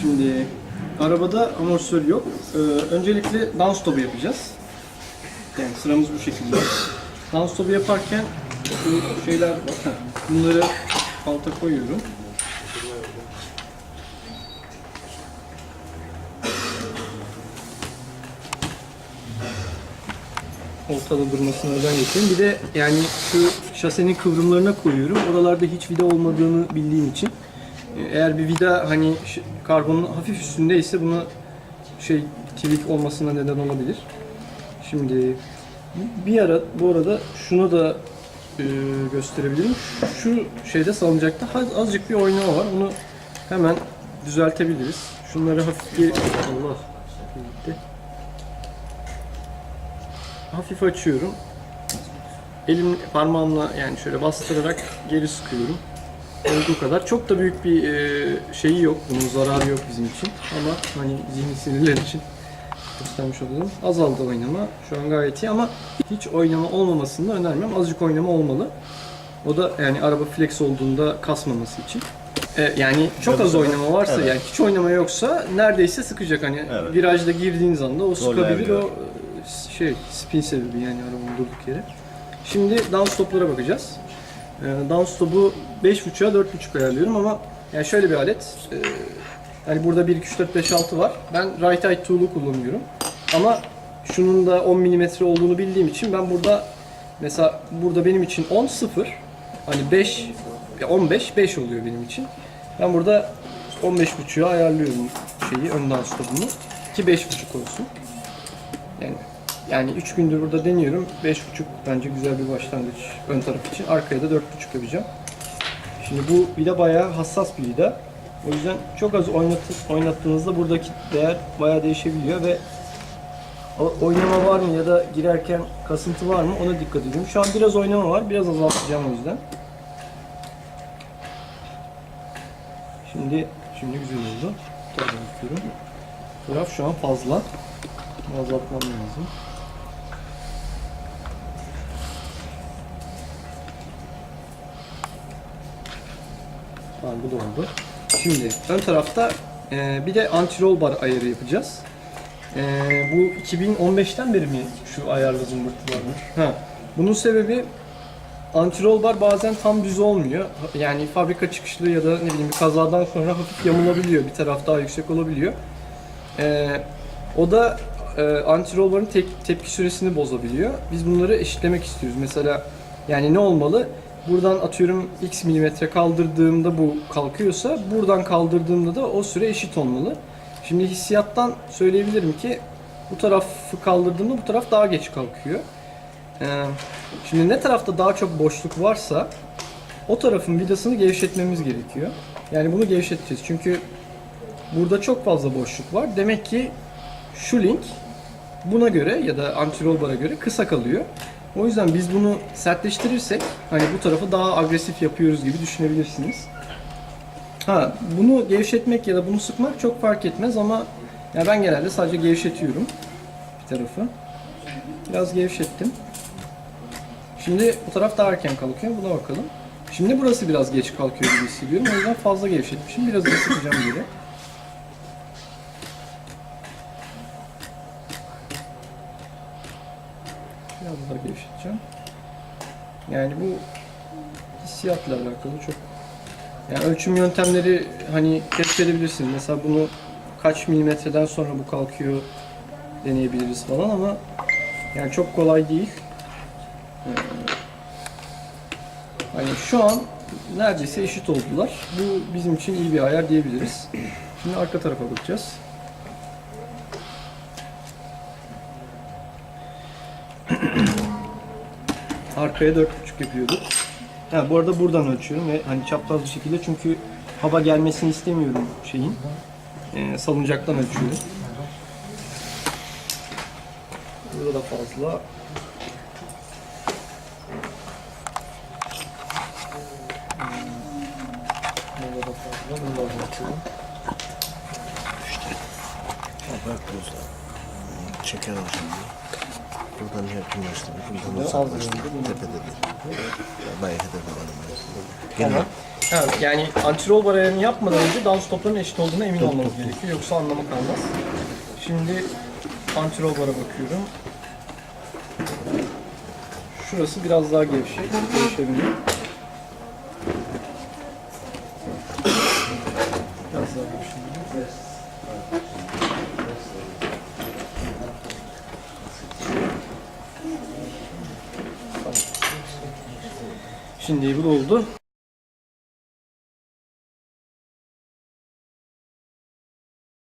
Şimdi arabada amortisör yok. Ee, öncelikle down stop'u yapacağız. Yani sıramız bu şekilde. Down stop'u yaparken şu şeyler var. Bunları alta koyuyorum. Ortada durmasına özen göstereyim. Bir de yani şu şasenin kıvrımlarına koyuyorum. Oralarda hiç vida olmadığını bildiğim için. Eğer bir vida hani karbonun hafif üstündeyse buna şey tvik olmasına neden olabilir. Şimdi bir ara bu arada şunu da e, gösterebilirim. Şu şeyde salıncakta az- azıcık bir oynama var. Onu hemen düzeltebiliriz. Şunları hafif bir Allah gitti. Hafif açıyorum. Elim parmağımla yani şöyle bastırarak geri sıkıyorum. Olduğu kadar. Çok da büyük bir e, şeyi yok. Bunun zararı yok bizim için. Ama hani zihni sinirler için göstermiş olalım. Azaldı oynama. Şu an gayet iyi ama hiç oynama olmamasını da önermem. Azıcık oynama olmalı. O da yani araba flex olduğunda kasmaması için. E, yani çok az oynama varsa Evet. yani hiç oynama yoksa neredeyse sıkacak hani Evet. virajda girdiğiniz anda o sıkabilir o e, şey spin sebebi yani arabanın durduk yere. Şimdi down stop'lara bakacağız. E, down stop'u 5.5'a 4.5 ayarlıyorum ama yani şöyle bir alet. E, yani burada 1 2 3 4 5 6 var. Ben right eye tool'u kullanıyorum. Ama şunun da 10 mm olduğunu bildiğim için ben burada mesela burada benim için 10 0 hani 5 ya 15 5 oluyor benim için. Ben burada 15.5'a ayarlıyorum şeyi önden stopunu ki 5.5 olsun. Yani yani 3 gündür burada deniyorum. 5.5 bence güzel bir başlangıç ön taraf için. Arkaya da 4.5 yapacağım. Şimdi bu vida bayağı hassas bir vida. O yüzden çok az oynatı, oynattığınızda buradaki değer bayağı değişebiliyor ve oynama var mı ya da girerken kasıntı var mı ona dikkat edin. Şu an biraz oynama var. Biraz azaltacağım o yüzden. Şimdi şimdi güzel oldu. Tabii bakıyorum. Taraf şu an fazla. Azaltmam lazım. Tamam bu da oldu. Şimdi ön tarafta e, bir de anti-roll bar ayarı yapacağız. E, bu 2015'ten beri mi şu ayarlı zımbırtı varmış? Ha. Bunun sebebi anti-roll bar bazen tam düz olmuyor. Yani fabrika çıkışlı ya da ne bileyim bir kazadan sonra hafif yamulabiliyor. Bir taraf daha yüksek olabiliyor. E, o da e, anti-roll barın tek- tepki süresini bozabiliyor. Biz bunları eşitlemek istiyoruz. Mesela yani ne olmalı? Buradan atıyorum x milimetre kaldırdığımda bu kalkıyorsa buradan kaldırdığımda da o süre eşit olmalı. Şimdi hissiyattan söyleyebilirim ki bu tarafı kaldırdığımda bu taraf daha geç kalkıyor. Ee, şimdi ne tarafta daha çok boşluk varsa o tarafın vidasını gevşetmemiz gerekiyor. Yani bunu gevşeteceğiz. Çünkü burada çok fazla boşluk var. Demek ki şu link buna göre ya da anti-roll bara göre kısa kalıyor. O yüzden biz bunu sertleştirirsek hani bu tarafı daha agresif yapıyoruz gibi düşünebilirsiniz. Ha bunu gevşetmek ya da bunu sıkmak çok fark etmez ama ya ben genelde sadece gevşetiyorum bir tarafı. Biraz gevşettim. Şimdi bu taraf daha erken kalkıyor. Buna bakalım. Şimdi burası biraz geç kalkıyor gibi hissediyorum. O yüzden fazla gevşetmişim. Biraz da sıkacağım geri. Biraz daha gevşeteceğim. Yani bu hissiyatla alakalı çok yani ölçüm yöntemleri hani keşfedebilirsiniz. Mesela bunu kaç milimetreden sonra bu kalkıyor deneyebiliriz falan ama yani çok kolay değil. Ee, Hani şu an neredeyse eşit oldular. Bu bizim için iyi bir ayar diyebiliriz. Şimdi arka tarafa bakacağız. Arkaya 4.5 yapıyorduk. Ha, bu arada buradan ölçüyorum ve hani çapraz bir şekilde çünkü hava gelmesini istemiyorum şeyin. Ee, salıncaktan ölçüyorum. Burada da fazla. Burada da fazla. Bunu da. Bak buzla. Çeker o şimdi. Buradan yakınlaştırır. Buradan önce bunu- Tepede değil. Bayağı hedefe var. Tamam. Ha, yani antirol bar ayarını yapmadan önce down stopların eşit olduğuna emin olmamız gerekiyor. Yoksa anlamı kalmaz. Şimdi antirol bara bakıyorum. Şurası biraz daha gevşek. Gevşebiliyor. Biraz daha gevşebiliyor. Bu da oldu.